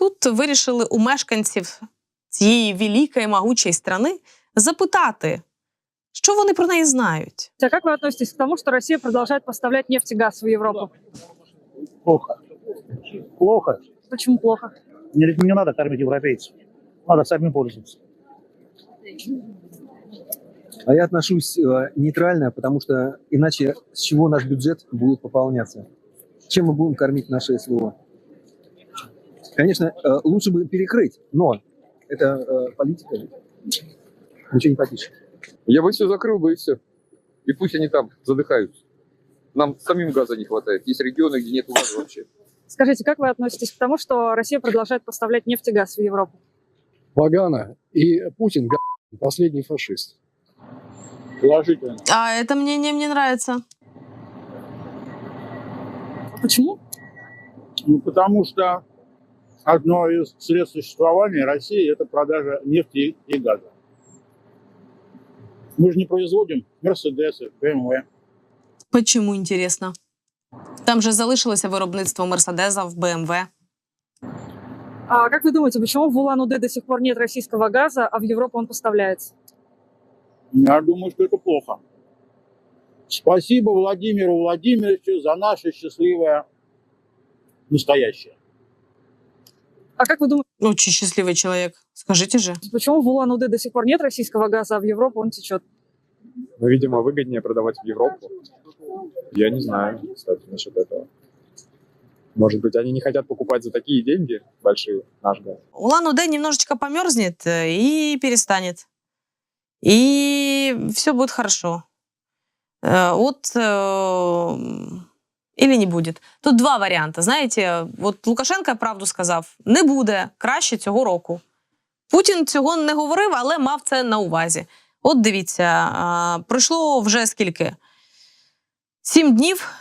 Тут вирішили у мешканців цієї великої могучої страни запитати, що вони про неї знають. А как вы относитесь к тому, что Россия продолжает поставлять нефть и газ в Европу? Плохо. Плохо. Почему плохо? Не, не надо кормить европейцев. Надо самим пользоваться. А я отношусь э, нейтрально, потому что иначе с чего наш бюджет будет пополняться? Чем мы будем кормить наше СВО? Конечно, э, лучше бы перекрыть, но это э, политика. Ничего не попишешь. Я бы все закрыл бы и все. И пусть они там задыхаются. Нам самим газа не хватает. Есть регионы, где нет газа вообще. Скажите, как вы относитесь к тому, что Россия продолжает поставлять нефть и газ в Европу? Погано. И Путин га- последний фашист. Положительно. А это мнение мне нравится. Почему? Ну, потому что одно из средств существования России – это продажа нефти и газа. Мы же не производим Мерседесы, БМВ. Почему інтересно? Там же залишилося виробництво Мерседеса в БМВ. А как вы думаете, почему в Улан-Удэ до сих пор нет российского газа, а в Европу он поставляется? Я думаю, что это плохо. Спасибо Владимиру Владимировичу за наше счастливое настоящее. А как вы думаете, Очень счастливый человек. Скажите же. почему в Улан-Удэ до сих пор нет российского газа, а в Европу он течет? Ну, видимо, выгоднее продавать в Европу. Я не знаю, кстати, насчет этого. Может быть, они не хотят покупать за такие деньги большие наш газ. Улан-Удэ немножечко померзнет э, и перестанет. И все будет хорошо. Э, Или не будет. Тут два варіанти. Знаєте, от Лукашенко правду сказав: не буде краще цього року. Путін цього не говорив, але мав це на увазі. От дивіться, пройшло вже скільки? Сім днів.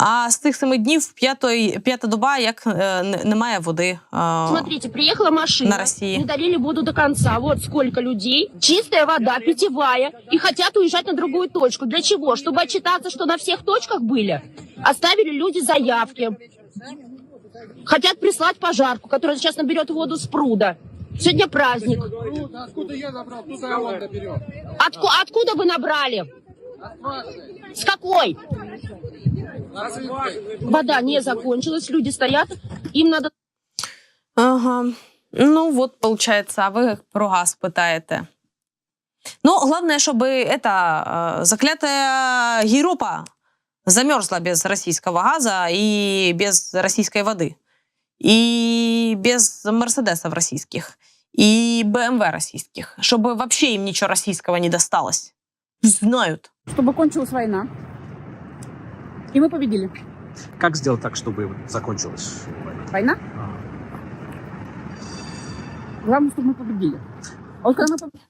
А з тих семи днів п'ятої- п'ята доба, як е, не- немає води. а, Смотрите, приехала машина. на России. Не долили воду до конца. Вот сколько людей. Чистая вода, питьевая. И хотят уезжать на другую точку. Для чего? Чтобы отчитаться, что на всех точках были? Оставили люди заявки. Хотят прислать пожарку, которая сейчас наберет воду с пруда. Сегодня праздник. Откуда я забрал, туда он наберет. Отку- откуда вы набрали? С какой? Вода не закончилась, люди стоят. Им надо Ага. Ну, вот, получается, а ви про газ питаєте. Ну, главное, чтобы эта э, заклятая Европа замерзла без российского газа и без российской воды. И без Мерседесов российских. И БМВ российских. Чтобы вообще им ничего российского не досталось. Знают. чтобы кончилась война. И мы победили. Как сделать так, чтобы закончилась война? Война? Главное, чтобы мы победили. А вот когда мы победили,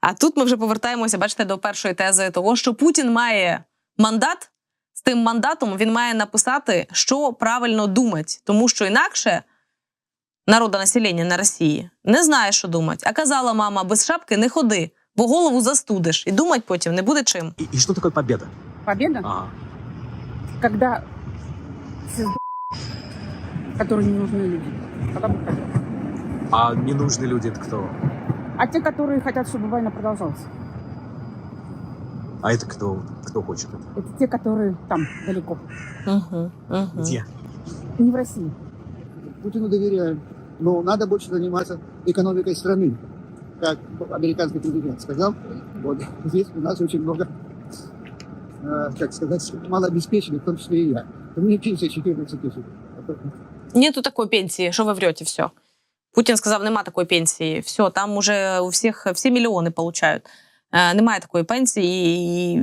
А тут ми вже повертаємося, бачите, до першої тези того, що Путін має мандат. З тим мандатом він має написати, що правильно думать, тому що інакше народонаселення на Росії не знає, що думать. А казала мама, без шапки не ходи, Бо голову застудиш, і думать потім не буде чим. И, и что такое победа? победа, Ага. когда сд- которые не нужны люди. Тогда будет победа. А ненужные люди это кто? А те, которые хотят, чтобы война продолжалась, А это кто? Кто хочет это? это те, которые там, далеко. Угу, угу. Где? Не в России. Путину доверяю. Но надо больше заниматься экономикой страны Как американский президент сказал, вот здесь у нас очень много, э, как сказать, малообеспеченных, в том числе и я. У меня пенсия 14 тысяч. Нету такої пенсії, що ви врете, все. Путін сказав, нема такої пенсії. Все, там уже у всіх всі мільйони получають. Е, немає такої пенсії, і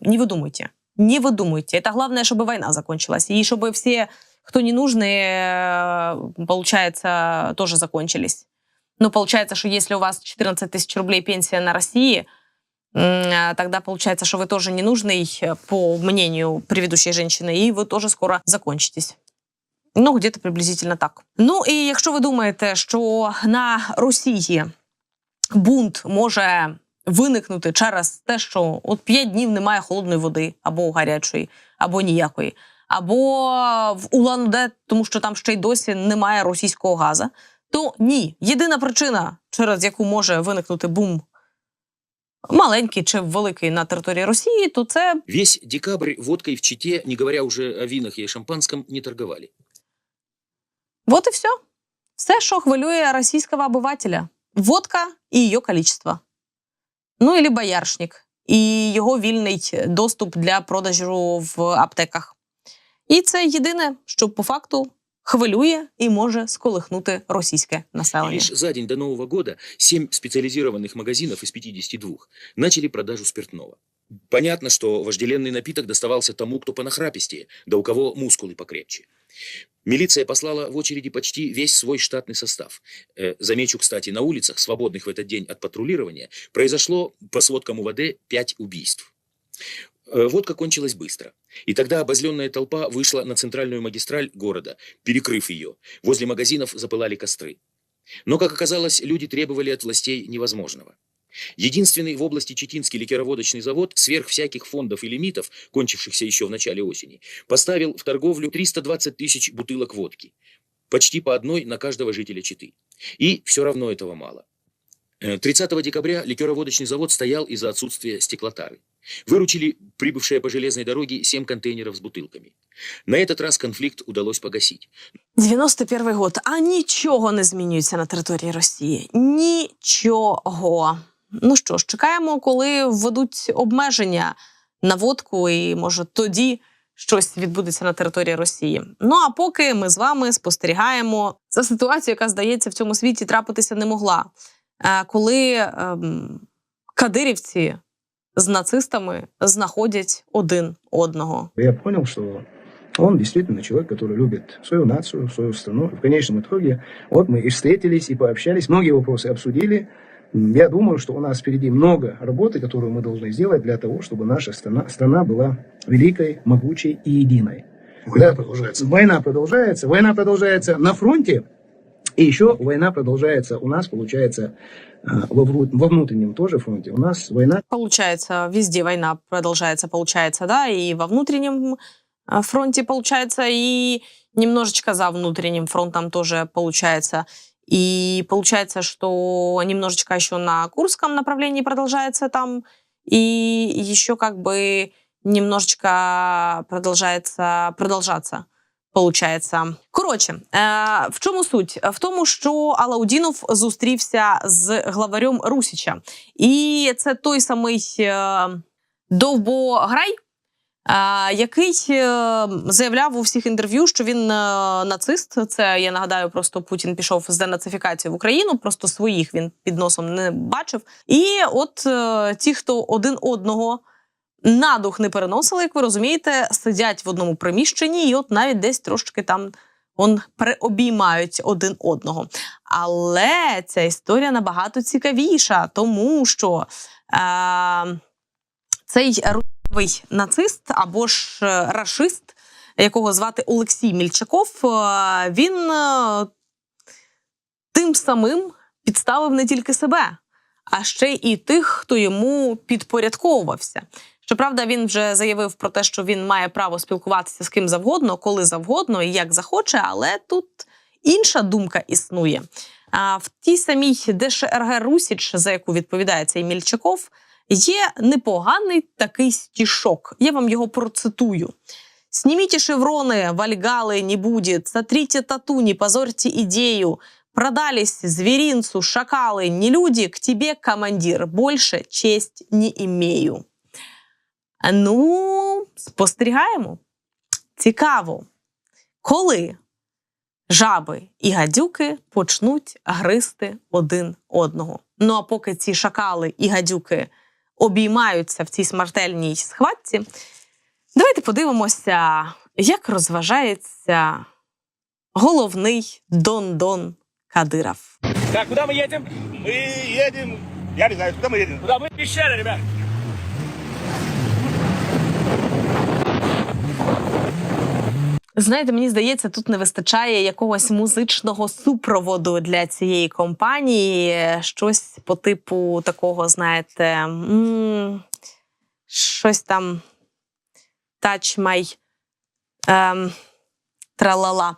не видумуйте. Не видумуйте. Это главное, чтобы война закончилась. И чтобы все, кто не нужны, э, получается, тоже закончились. Ну, получается, что если у вас 14 тысяч рублей пенсия на России, м, э, тогда получается, что вы тоже не нужный, э, по мнению предыдущей женщины, и вы тоже скоро закончитесь. Ну, где-то приблизительно так. Ну і якщо ви думаєте, що на Росії бунт може виникнути через те, що от 5 днів немає холодної води або гарячої, або ніякої, або в Улан-Удэ, тому що там ще й досі немає російського газу, то ні. Єдина причина, через яку може виникнути бум маленький чи великий на території Росії, то це Весь декабрь водкой в Чите, не говоря уже о винах и шампанском, не торговали. Вот и все. Все, що хвилює російського обивателя. Водка і її количество. Ну, і бояршник, і його вільний доступ для продажу в аптеках. І це єдине, що по факту хвилює і може сколихнути російське населення. Лишь за день до Нового года семь специализированных магазинов из 52 начали продажу спиртного. Понятно, что вожделенный напиток доставался тому, кто понахрапистее, да у кого мускулы покрепче. Милиция послала в очереди почти весь свой штатный состав. Э, замечу, кстати, на улицах, свободных в этот день от патрулирования, произошло, по сводкам УВД, пять убийств. Э, Водка кончилась быстро. И тогда обозленная толпа вышла на центральную магистраль города, перекрыв ее. Возле магазинов запылали костры. Но, как оказалось, люди требовали от властей невозможного. Единственный в области Читинский ликероводочный завод, сверх всяких фондов и лимитов, кончившихся еще в начале осени, поставил в торговлю 320 тысяч бутылок водки. Почти по одной на каждого жителя Читы. И все равно этого мало. Э, 30 декабря ликероводочный завод стоял из-за отсутствия стеклотары. Выручили прибывшие по железной дороге 7 контейнеров с бутылками. На этот раз конфликт удалось погасить. 91 год, а нічого не змінюється на території Росії. Нічого. Ну що ж, чекаємо, коли введуть обмеження на водку, і може тоді щось відбудеться на території Росії. Ну а поки ми з вами спостерігаємо за ситуацією, яка здається в цьому світі трапитися не могла. Е, Коли ем, кадирівці З нацистами знаходять один одного. Я понял, что он действительно человек, который любит свою нацию, свою страну. В конечном итоге, вот мы и встретились, и пообщались, многие вопросы обсудили. Я думаю, что у нас впереди много работы, которую мы должны сделать для того, чтобы наша страна, страна была великой, могучей и единой. Война Да, продолжается. Война продолжается. Война продолжается на фронте. И еще война продолжается у нас, получается, во, внутреннем тоже фронте. У нас война Получается, везде война продолжается, получается, да, и во внутреннем э, фронте получается, и немножечко за внутренним фронтом тоже получается. И получается, что немножечко еще на Курском направлении продолжается там, и еще как бы немножечко продолжается продолжаться. Получається, коротше, е, в чому суть? В тому, що Алаудінов зустрівся з главарем Русіча, і це той самий е, довбограй, е, який е, заявляв у всіх інтерв'ю, що він е, нацист. Це я нагадаю, просто Путін пішов з денацифікації в Україну, просто своїх він під носом не бачив. І от ті, хто один одного на дух не переносили, як ви розумієте, сидять в одному приміщенні, і от навіть десь трошки там он переобіймають один одного. Але ця історія набагато цікавіша, тому що е, цей русовий нацист або ж е, рашист, якого звати Олексій Мільчаков, е, він е, тим самим підставив не тільки себе, а ще і тих, хто йому підпорядковувався. Щоправда, він вже заявив про те, що він має право спілкуватися з ким завгодно, коли завгодно і як захоче, але тут інша думка існує. А в тій самій ДШРГ Русіч, за яку відповідає цей Мільчаков, є непоганий такий стішок. Я вам його процитую. Снимите шевроны, вальгалы не будет, сотрите тату, не позорьте идею. Продались зверинцу, шакалы, не люди, к тебе, командир, больше честь не имею. Ну, спостерігаємо. Цікаво, коли жаби і гадюки почнуть гризти один одного. Ну а поки ці шакали і гадюки обіймаються в цій смертельній схватці, давайте подивимося, як розважається головний Дон-Дон Кадиров. Так, куда мы едем? Мы едем... Я не знаю, куда мы едем? Куда мы? Пещера, ребят. Знаєте, мені здається, тут не вистачає якогось музичного супроводу для цієї компанії. Щось по типу такого, знаєте, м, щось там Touch My Ем, тралала.